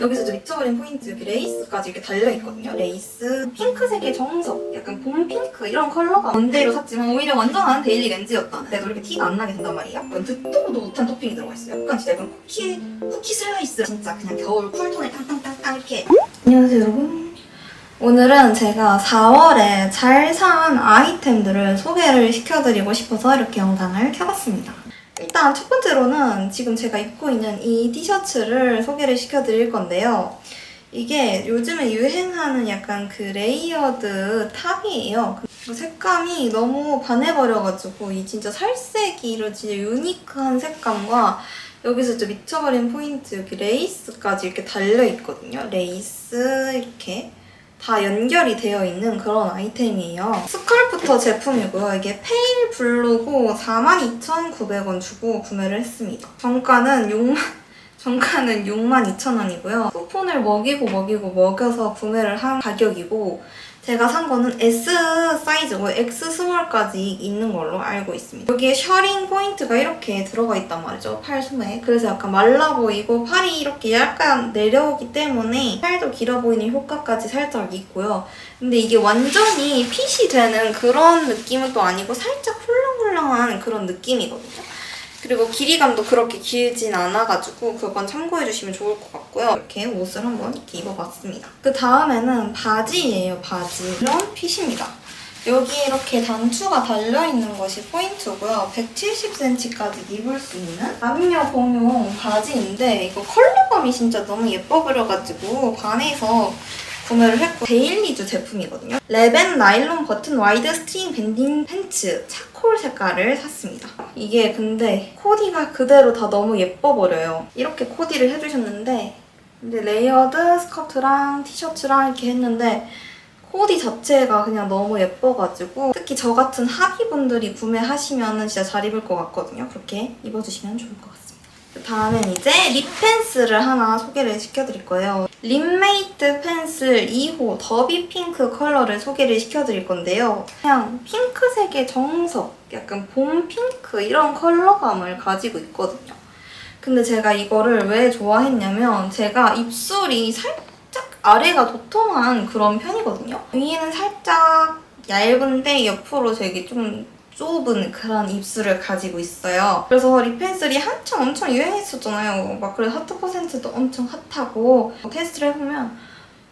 여기서 좀 미쳐버린 포인트 여기 레이스까지 이렇게 달려있거든요. 레이스 핑크색의 정석 약간 봄 핑크 이런 컬러가 원데이로 샀지만 오히려 완전한 데일리 렌즈였다는 그래도 이렇게 티가 안 나게 된단 말이야. 약간 듣도 보도 못한 토핑이 들어가 있어요. 약간 진짜 약간 쿠키 쿠키 슬라이스 진짜 그냥 겨울 쿨톤에 땅땅땅땅 이렇게 안녕하세요 여러분. 오늘은 제가 4월에 잘 산 아이템들을 소개를 시켜드리고 싶어서 이렇게 영상을 켜봤습니다. 일단 첫 번째로는 지금 제가 입고 있는 이 티셔츠를 소개를 시켜드릴 건데요. 이게 요즘에 유행하는 약간 그 레이어드 탑이에요. 그 색감이 너무 반해버려가지고 이 진짜 살색이로 진짜 유니크한 색감과 여기서 좀 미쳐버린 포인트 여기 레이스까지 이렇게 달려있거든요. 레이스 이렇게 다 연결이 되어 있는 그런 아이템이에요. 스컬프터 제품이고요. 이게 페일 블루고 42,900원 주고 구매를 했습니다. 정가는 6만 정가는 62,000원이고요. 쿠폰을 먹이고 먹이고 먹여서 구매를 한 가격이고 제가 산 거는 S 사이즈고 X 스몰까지 있는 걸로 알고 있습니다. 여기에 셔링 포인트가 이렇게 들어가 있단 말이죠. 팔 소매에. 그래서 약간 말라 보이고 팔이 이렇게 약간 내려오기 때문에 팔도 길어 보이는 효과까지 살짝 있고요. 근데 이게 완전히 핏이 되는 그런 느낌은 또 아니고 살짝 훌렁훌렁한 그런 느낌이거든요. 그리고 길이감도 그렇게 길진 않아가지고 그건 참고해주시면 좋을 것 같고요. 이렇게 옷을 한번 입어봤습니다. 그 다음에는 바지예요, 바지. 이런 핏입니다. 여기 이렇게 단추가 달려있는 것이 포인트고요. 170cm까지 입을 수 있는 남녀 공용 바지인데 이거 컬러감이 진짜 너무 예뻐 버려가지고 반해서 구매를 했고 데일리주 제품이거든요. 레벤 나일론 버튼 와이드 스트링 밴딩 팬츠 차콜 색깔을 샀습니다. 이게 근데 코디가 그대로 다 너무 예뻐 버려요. 이렇게 코디를 해주셨는데 근데 레이어드 스커트랑 티셔츠랑 이렇게 했는데 코디 자체가 그냥 너무 예뻐가지고 특히 저 같은 하비분들이 구매하시면 진짜 잘 입을 것 같거든요. 그렇게 입어주시면 좋을 것 같습니다. 그 다음엔 이제 립 펜슬을 하나 소개를 시켜드릴 거예요. 립메이트 펜슬 2호 더비 핑크 컬러를 소개를 시켜드릴 건데요. 그냥 핑크색의 정석, 약간 봄 핑크 이런 컬러감을 가지고 있거든요. 근데 제가 이거를 왜 좋아했냐면 제가 입술이 살짝 아래가 도톰한 그런 편이거든요. 위에는 살짝 얇은데 옆으로 되게 좀 좁은 그런 입술을 가지고 있어요. 그래서 립펜슬이 한참 엄청 유행했었잖아요. 막 그래서 하트 퍼센트도 엄청 핫하고 테스트를 해보면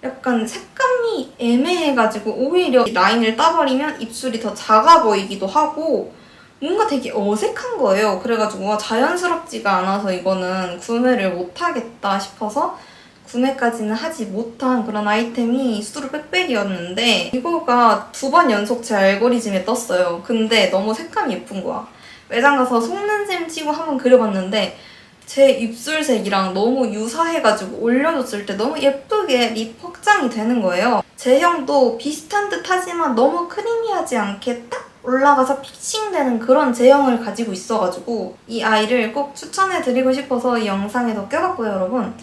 약간 색감이 애매해가지고 오히려 라인을 따버리면 입술이 더 작아 보이기도 하고 뭔가 되게 어색한 거예요. 그래가지고 와, 자연스럽지가 않아서 이거는 구매를 못하겠다 싶어서 구매까지는 하지 못한 그런 아이템이 수두룩 빽빽이었는데 이거가 두 번 연속 제 알고리즘에 떴어요. 근데 너무 색감이 예쁜 거야. 매장 가서 속는 셈 치고 한번 그려봤는데 제 입술색이랑 너무 유사해가지고 올려줬을 때 너무 예쁘게 립 확장이 되는 거예요. 제형도 비슷한 듯 하지만 너무 크리미하지 않게 딱 올라가서 픽싱되는 그런 제형을 가지고 있어가지고 이 아이를 꼭 추천해드리고 싶어서 이 영상에도 껴봤고요, 여러분.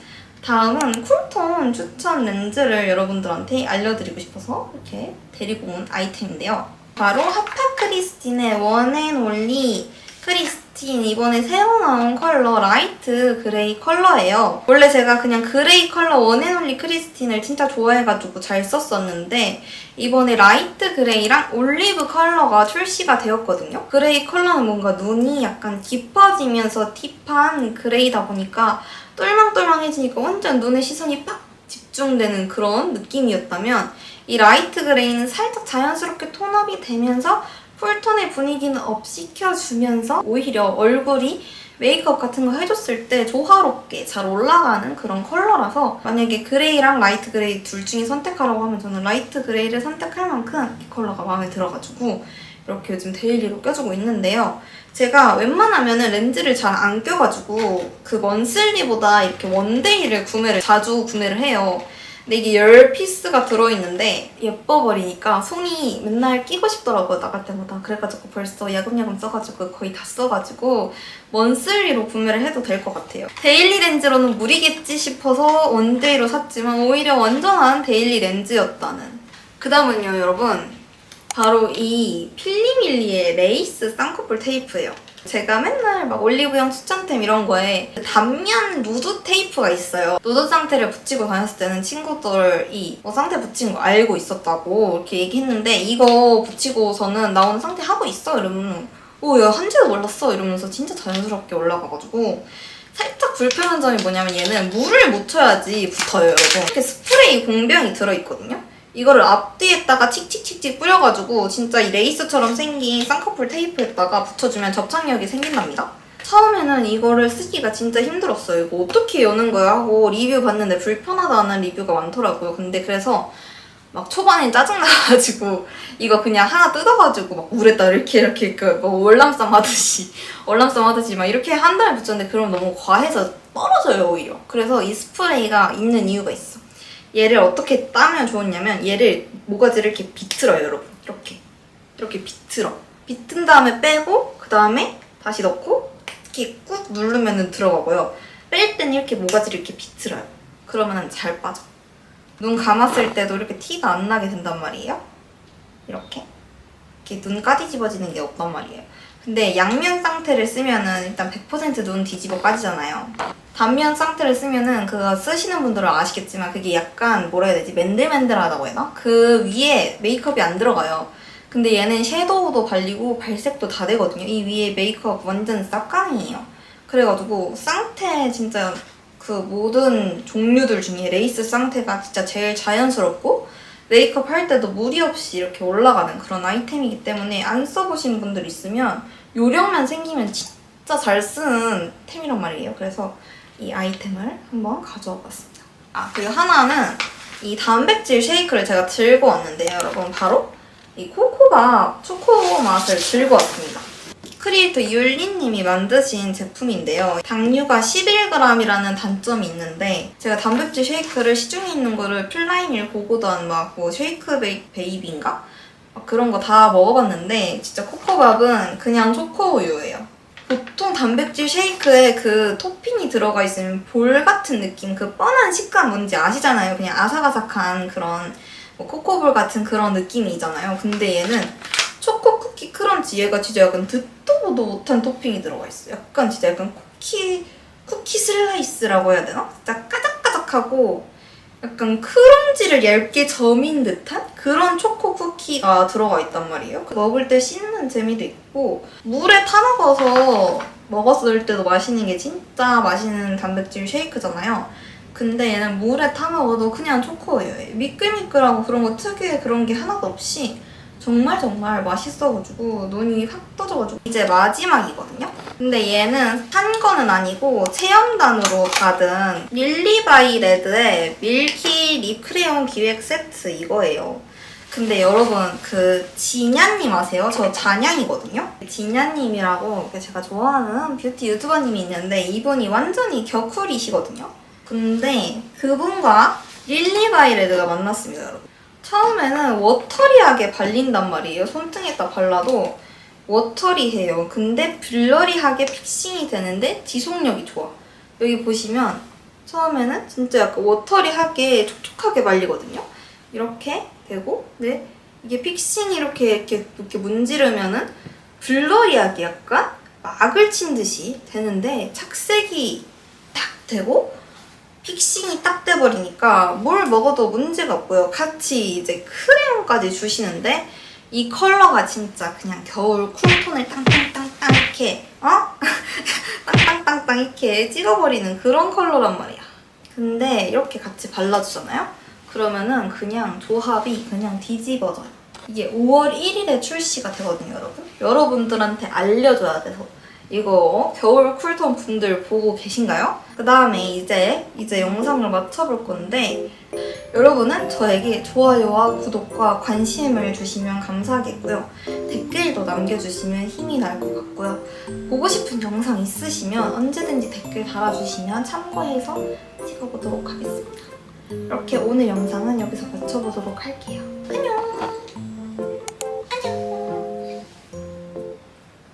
다음은 쿨톤 추천 렌즈를 여러분들한테 알려드리고 싶어서 이렇게 데리고 온 아이템인데요. 바로 하타 크리스틴의 원앤올리 크리스 틴 이번에 새로 나온 컬러 라이트 그레이 컬러예요. 원래 제가 그냥 그레이 컬러 원앤올리 크리스틴을 진짜 좋아해가지고 잘 썼었는데 이번에 라이트 그레이랑 올리브 컬러가 출시가 되었거든요. 그레이 컬러는 뭔가 눈이 약간 깊어지면서 딥한 그레이다 보니까 똘망똘망해지니까 완전 눈에 시선이 팍 집중되는 그런 느낌이었다면 이 라이트 그레이는 살짝 자연스럽게 톤업이 되면서 쿨톤의 분위기는 업 시켜주면서 오히려 얼굴이 메이크업 같은 거 해줬을 때 조화롭게 잘 올라가는 그런 컬러라서 만약에 그레이랑 라이트 그레이 둘 중에 선택하라고 하면 저는 라이트 그레이를 선택할 만큼 이 컬러가 마음에 들어가지고 이렇게 요즘 데일리로 껴주고 있는데요. 제가 웬만하면은 렌즈를 잘 안 껴가지고 그 먼슬리보다 이렇게 원데이를 구매를 자주 구매를 해요. 근데 이게 10피스가 들어있는데 예뻐 버리니까 손이 맨날 끼고 싶더라고요 나갈 때마다. 그래가지고 벌써 야금야금 써가지고 거의 다 써가지고 먼슬리로 구매를 해도 될 것 같아요. 데일리 렌즈로는 무리겠지 싶어서 원데이로 샀지만 오히려 완전한 데일리 렌즈였다는. 그 다음은요 여러분. 바로 이 필리밀리의 레이스 쌍꺼풀 테이프예요 제가 맨날 막 올리브영 추천템 이런 거에 단면 누드 테이프가 있어요. 누드 상태를 붙이고 다녔을 때는 친구들이 뭐 상태 붙인 거 알고 있었다고 이렇게 얘기했는데 이거 붙이고서는 나 오늘 상태 하고 있어? 이러면 오야 한지도 몰랐어? 이러면서 진짜 자연스럽게 올라가가지고 살짝 불편한 점이 뭐냐면 얘는 물을 묻혀야지 붙어요 이렇게 스프레이 공병이 들어있거든요 이거를 앞뒤에다가 칙칙칙칙 뿌려가지고 진짜 이 레이스처럼 생긴 쌍꺼풀 테이프에다가 붙여주면 접착력이 생긴답니다. 처음에는 이거를 쓰기가 진짜 힘들었어요. 이거 어떻게 여는 거야? 하고 리뷰 봤는데 불편하다는 리뷰가 많더라고요. 근데 그래서 막 초반에 짜증나가지고 이거 그냥 하나 뜯어가지고 막 물에다 이렇게 이렇게 그뭐 월남쌈 하듯이 월남쌈 하듯이 막 이렇게 한 달에 붙였는데 그럼 너무 과해서 떨어져요 오히려. 그래서 이 스프레이가 있는 이유가 있어 얘를 어떻게 따면 좋으냐면 얘를 모가지를 이렇게 비틀어요 여러분 이렇게 이렇게 비틀어 비튼 다음에 빼고 그 다음에 다시 넣고 이렇게 꾹 누르면 들어가고요 뺄 때는 이렇게 모가지를 이렇게 비틀어요 그러면 잘 빠져 눈 감았을 때도 이렇게 티가 안 나게 된단 말이에요. 이렇게. 이렇게 눈 까뒤집어지는 게 없단 말이에요. 근데 양면 상태를 쓰면은 일단 100%눈 뒤집어 까지잖아요. 단면 상태를 쓰면은 그거 쓰시는 분들은 아시겠지만 그게 약간 뭐라 해야 되지? 맨들맨들하다고 해야 되나? 그 위에 메이크업이 안 들어가요. 근데 얘는 섀도우도 발리고 발색도 다 되거든요. 이 위에 메이크업 완전 싹깡이에요. 그래가지고 상태 진짜 그 모든 종류들 중에 레이스 상태가 진짜 제일 자연스럽고 메이크업 할 때도 무리 없이 이렇게 올라가는 그런 아이템이기 때문에 안 써보신 분들 있으면 요령만 생기면 진짜 잘 쓰는 템이란 말이에요. 그래서 이 아이템을 한번 가져와 봤습니다. 아 그리고 하나는 이 단백질 쉐이크를 제가 들고 왔는데요. 여러분 바로 이 코코바 초코 맛을 들고 왔습니다. 크리에이터 율리님이 만드신 제품인데요. 당류가 11g이라는 단점이 있는데 제가 단백질 쉐이크를 시중에 있는 거를 플라이밀 고고던 막뭐 쉐이크 베이, 베이비인가? 막 그런 거 다 먹어봤는데 진짜 코코밥은 그냥 초코우유예요. 보통 단백질 쉐이크에 그 토핑이 들어가 있으면 볼 같은 느낌, 그 뻔한 식감 뭔지 아시잖아요. 그냥 아삭아삭한 그런 뭐 코코볼 같은 그런 느낌이잖아요. 근데 얘는 크런치 얘가 진짜 약간 듣도 보도 못한 토핑이 들어가 있어요. 약간 진짜 약간 쿠키 쿠키 슬라이스라고 해야 되나? 진짜 까작까작하고 약간 크런지를 얇게 점인 듯한 그런 초코 쿠키가 들어가 있단 말이에요. 먹을 때 씹는 재미도 있고 물에 타 먹어서 먹었을 때도 마시는 게 진짜 맛있는 단백질 쉐이크잖아요. 근데 얘는 물에 타 먹어도 그냥 초코예요. 미끌미끌하고 그런 거 특유의 그런 게 하나도 없이 정말 정말 맛있어가지고 눈이 확 떠져가지고 이제 마지막이거든요. 근데 얘는 산 거는 아니고 체험단으로 받은 릴리바이 레드의 밀키 립 크레용 기획 세트 이거예요. 근데 여러분 그 진야님 아세요? 저 잔양이거든요. 진야님이라고 제가 좋아하는 뷰티 유튜버님이 있는데 이분이 완전히 격쿨이시거든요. 근데 그분과 릴리바이 레드가 만났습니다, 여러분. 처음에는 워터리하게 발린단 말이에요. 손등에다 발라도 워터리해요. 근데 블러리하게 픽싱이 되는데 지속력이 좋아. 여기 보시면 처음에는 진짜 약간 워터리하게 촉촉하게 발리거든요. 이렇게 되고, 네. 이게 픽싱이 이렇게, 이렇게, 이렇게 문지르면은 블러리하게 약간 막을 친 듯이 되는데 착색이 딱 되고 픽싱이 딱 돼버리니까 뭘 먹어도 문제가 없고요. 같이 이제 크레용까지 주시는데 이 컬러가 진짜 그냥 겨울 쿨톤을 땅땅땅땅 이렇게 어? 땅땅땅땅 이렇게 찍어버리는 그런 컬러란 말이야. 근데 이렇게 같이 발라주잖아요? 그러면은 그냥 조합이 그냥 뒤집어져요. 이게 5월 1일에 출시가 되거든요, 여러분. 여러분들한테 알려줘야 돼서. 이거 겨울 쿨톤 분들 보고 계신가요? 그 다음에 이제 이제 영상을 맞춰볼 건데 여러분은 저에게 좋아요와 구독과 관심을 주시면 감사하겠고요. 댓글도 남겨주시면 힘이 날 것 같고요. 보고 싶은 영상 있으시면 언제든지 댓글 달아주시면 참고해서 찍어보도록 하겠습니다. 이렇게 오늘 영상은 여기서 마쳐보도록 할게요. 안녕!